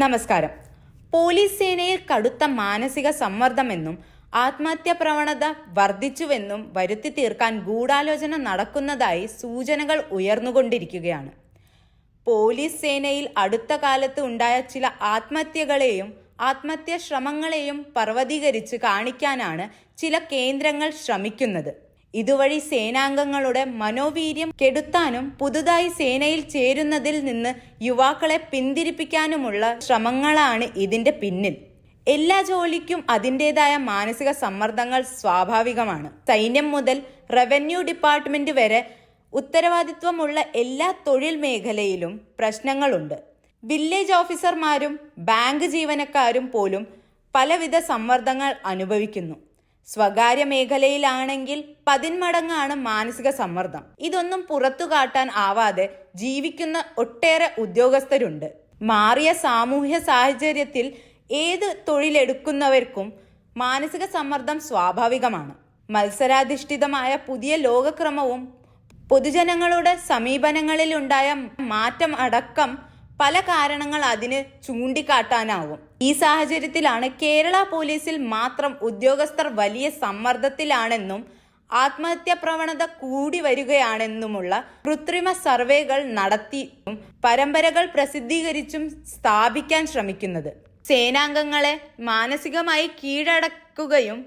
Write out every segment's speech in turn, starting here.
നമസ്കാരം. പോലീസ് സേനയിൽ കടുത്ത മാനസിക സമ്മർദ്ദമെന്നും ആത്മഹത്യാ പ്രവണത വർദ്ധിച്ചുവെന്നും വരുത്തി തീർക്കാൻ ഗൂഢാലോചന നടക്കുന്നതായി സൂചനകൾ ഉയർന്നുകൊണ്ടിരിക്കുകയാണ്. പോലീസ് സേനയിൽ അടുത്ത കാലത്ത് ഉണ്ടായ ചില ആത്മഹത്യകളെയും ആത്മഹത്യാ ശ്രമങ്ങളെയും പർവതീകരിച്ച് കാണിക്കാനാണ് ചില കേന്ദ്രങ്ങൾ ശ്രമിക്കുന്നത്. ഇതുവഴി സേനാംഗങ്ങളുടെ മനോവീര്യം കെടുത്താനും പുതുതായി സേനയിൽ ചേരുന്നതിൽ നിന്ന് യുവാക്കളെ പിന്തിരിപ്പിക്കാനുമുള്ള ശ്രമങ്ങളാണ് ഇതിന്റെ പിന്നിൽ. എല്ലാ ജോലിക്കും അതിന്റെതായ മാനസിക സമ്മർദ്ദങ്ങൾ സ്വാഭാവികമാണ്. സൈന്യം മുതൽ റവന്യൂ ഡിപ്പാർട്ട്മെന്റ് വരെ ഉത്തരവാദിത്വമുള്ള എല്ലാ തൊഴിൽ മേഖലയിലും പ്രശ്നങ്ങളുണ്ട്. വില്ലേജ് ഓഫീസർമാരും ബാങ്ക് ജീവനക്കാരും പോലും പലവിധ സമ്മർദ്ദങ്ങൾ അനുഭവിക്കുന്നു. സ്വകാര്യ മേഖലയിലാണെങ്കിൽ പതിന്മടങ്ങാണ് മാനസിക സമ്മർദ്ദം. ഇതൊന്നും പുറത്തു കാട്ടാൻ ആവാതെ ജീവിക്കുന്ന ഒട്ടേറെ ഉദ്യോഗസ്ഥരുണ്ട്. മാറിയ സാമൂഹ്യ സാഹചര്യത്തിൽ ഏത് തൊഴിലെടുക്കുന്നവർക്കും മാനസിക സമ്മർദ്ദം സ്വാഭാവികമാണ്. മത്സരാധിഷ്ഠിതമായ പുതിയ ലോകക്രമവും പൊതുജനങ്ങളുടെ സമീപനങ്ങളിലുണ്ടായ മാറ്റം അടക്കം പല കാരണങ്ങൾ അതിന് ചൂണ്ടിക്കാട്ടാനാവും. ഈ സാഹചര്യത്തിലാണ് കേരള പോലീസിൽ മാത്രം ഉദ്യോഗസ്ഥർ വലിയ സമ്മർദ്ദത്തിലാണെന്നും ആത്മഹത്യാ പ്രവണത കൂടി വരികയാണെന്നുമുള്ള കൃത്രിമ സർവേകൾ നടത്തിയും പരമ്പരകൾ പ്രസിദ്ധീകരിച്ചും സ്ഥാപിക്കാൻ ശ്രമിക്കുന്നത്. സേനാംഗങ്ങളെ മാനസികമായി കീഴടക്കുകയും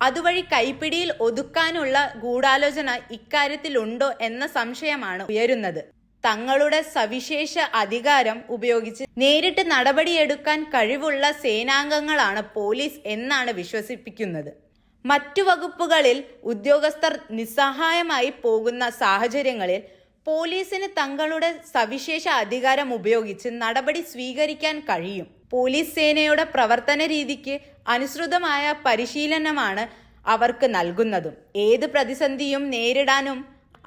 അതുവഴി കൈപ്പിടിയിൽ ഒതുക്കാനുള്ള ഗൂഢാലോചന ഇക്കാര്യത്തിലുണ്ടോ എന്ന സംശയമാണ് ഉയരുന്നത്. തങ്ങളുടെ സവിശേഷ അധികാരം ഉപയോഗിച്ച് നേരിട്ട് നടപടിയെടുക്കാൻ കഴിവുള്ള സേനാംഗങ്ങളാണ് പോലീസ് എന്നാണ് വിശ്വസിപ്പിക്കുന്നത്. മറ്റു വകുപ്പുകളിൽ ഉദ്യോഗസ്ഥർ നിസ്സഹായമായി പോകുന്ന സാഹചര്യങ്ങളിൽ പോലീസിന് തങ്ങളുടെ സവിശേഷ അധികാരം ഉപയോഗിച്ച് നടപടി സ്വീകരിക്കാൻ കഴിയും. പോലീസ് സേനയുടെ പ്രവർത്തന രീതിക്ക് അനുസൃതമായ പരിശീലനമാണ് അവർക്ക് നൽകുന്നതും. ഏത് പ്രതിസന്ധിയും നേരിടാനും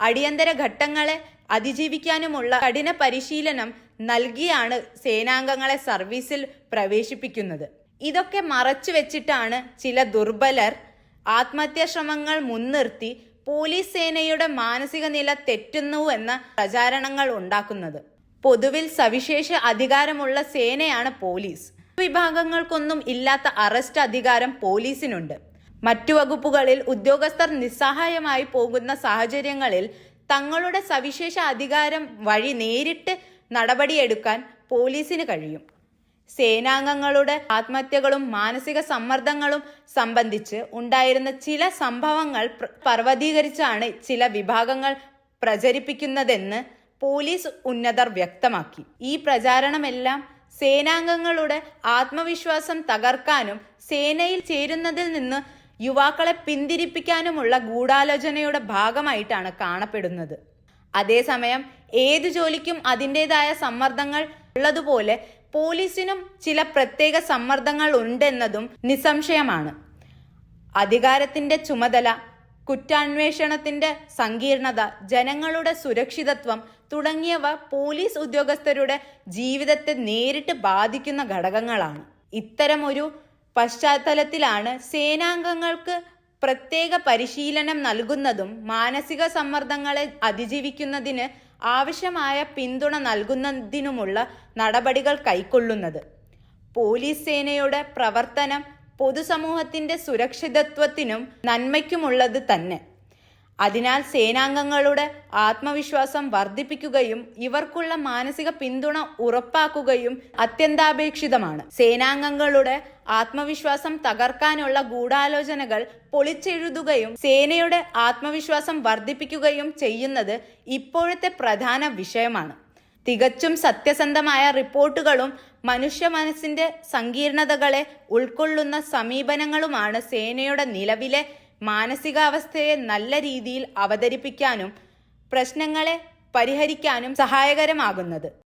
അടിയന്തര ഘട്ടങ്ങളെ അതിജീവിക്കാനുമുള്ള കഠിന പരിശീലനം നൽകിയാണ് സേനാംഗങ്ങളെ സർവീസിൽ പ്രവേശിപ്പിക്കുന്നത്. ഇതൊക്കെ മറച്ചു വെച്ചിട്ടാണ് ചില ദുർബലർ ആത്മഹത്യാ ശ്രമങ്ങൾ മുൻനിർത്തി പോലീസ് സേനയുടെ മാനസിക നില തെറ്റുന്നു എന്ന പ്രചാരണങ്ങൾ ഉണ്ടാക്കുന്നത്. പൊതുവിൽ സവിശേഷ അധികാരമുള്ള സേനയാണ് പോലീസ്. വിഭാഗങ്ങൾക്കൊന്നും ഇല്ലാത്ത അറസ്റ്റ് അധികാരം പോലീസിനുണ്ട്. മറ്റു വകുപ്പുകളിൽ ഉദ്യോഗസ്ഥർ നിസ്സഹായമായി പോകുന്ന സാഹചര്യങ്ങളിൽ തങ്ങളുടെ സവിശേഷ അധികാരം വഴി നേരിട്ട് നടപടിയെടുക്കാൻ പോലീസിന് കഴിയും. സേനാംഗങ്ങളുടെ ആത്മഹത്യകളും മാനസിക സമ്മർദ്ദങ്ങളും സംബന്ധിച്ച് ഉണ്ടായിരുന്ന ചില സംഭവങ്ങൾ പർവതീകരിച്ചാണ് ചില വിഭാഗങ്ങൾ പ്രചരിപ്പിക്കുന്നതെന്ന് പോലീസ് ഉന്നതർ വ്യക്തമാക്കി. ഈ പ്രചാരണമെല്ലാം സേനാംഗങ്ങളുടെ ആത്മവിശ്വാസം തകർക്കാനും സേനയിൽ ചേരുന്നതിൽ നിന്ന് യുവാക്കളെ പിന്തിരിപ്പിക്കാനുമുള്ള ഗൂഢാലോചനയുടെ ഭാഗമായിട്ടാണ് കാണപ്പെടുന്നത്. അതേസമയം ഏത് ജോലിക്കും അതിന്റെതായ സമ്മർദ്ദങ്ങൾ ഉള്ളതുപോലെ പോലീസിനും ചില പ്രത്യേക സമ്മർദ്ദങ്ങൾ ഉണ്ടെന്നതും നിസ്സംശയമാണ്. അധികാരത്തിന്റെ ചുമതല കുറ്റാന്വേഷണത്തിന്റെ സങ്കീർണത ജനങ്ങളുടെ സുരക്ഷിതത്വം തുടങ്ങിയവ പോലീസ് ഉദ്യോഗസ്ഥരുടെ ജീവിതത്തെ നേരിട്ട് ബാധിക്കുന്ന ഘടകങ്ങളാണ്. ഇത്തരമൊരു പശ്ചാത്തലത്തിലാണ് സേനാംഗങ്ങൾക്ക് പ്രത്യേക പരിശീലനം നൽകുന്നതും മാനസിക സമ്മർദ്ദങ്ങളെ അതിജീവിക്കുന്നതിന് ആവശ്യമായ പിന്തുണ നൽകുന്നതിനുമുള്ള നടപടികൾ കൈക്കൊള്ളുന്നത്. പോലീസ് സേനയുടെ പ്രവർത്തനം പൊതുസമൂഹത്തിന്റെ സുരക്ഷിതത്വത്തിനും നന്മയ്ക്കുമുള്ളത് തന്നെ. അതിനാൽ സേനാംഗങ്ങളുടെ ആത്മവിശ്വാസം വർദ്ധിപ്പിക്കുകയും ഇവർക്കുള്ള മാനസിക പിന്തുണ ഉറപ്പാക്കുകയും അത്യന്താപേക്ഷിതമാണ്. സേനാംഗങ്ങളുടെ ആത്മവിശ്വാസം തകർക്കാനുള്ള ഗൂഢാലോചനകൾ പൊളിച്ചെഴുതുകയും സേനയുടെ ആത്മവിശ്വാസം വർദ്ധിപ്പിക്കുകയും ചെയ്യുന്നത് ഇപ്പോഴത്തെ പ്രധാന വിഷയമാണ്. തികച്ചും സത്യസന്ധമായ റിപ്പോർട്ടുകളും മനുഷ്യ മനസ്സിന്റെ സങ്കീർണതകളെ ഉൾക്കൊള്ളുന്ന സമീപനങ്ങളുമാണ് സേനയുടെ നിലവിലെ മാനസികാവസ്ഥയെ നല്ല രീതിയിൽ അവതരിപ്പിക്കാനും പ്രശ്നങ്ങളെ പരിഹരിക്കാനും സഹായകരമാകുന്നത്.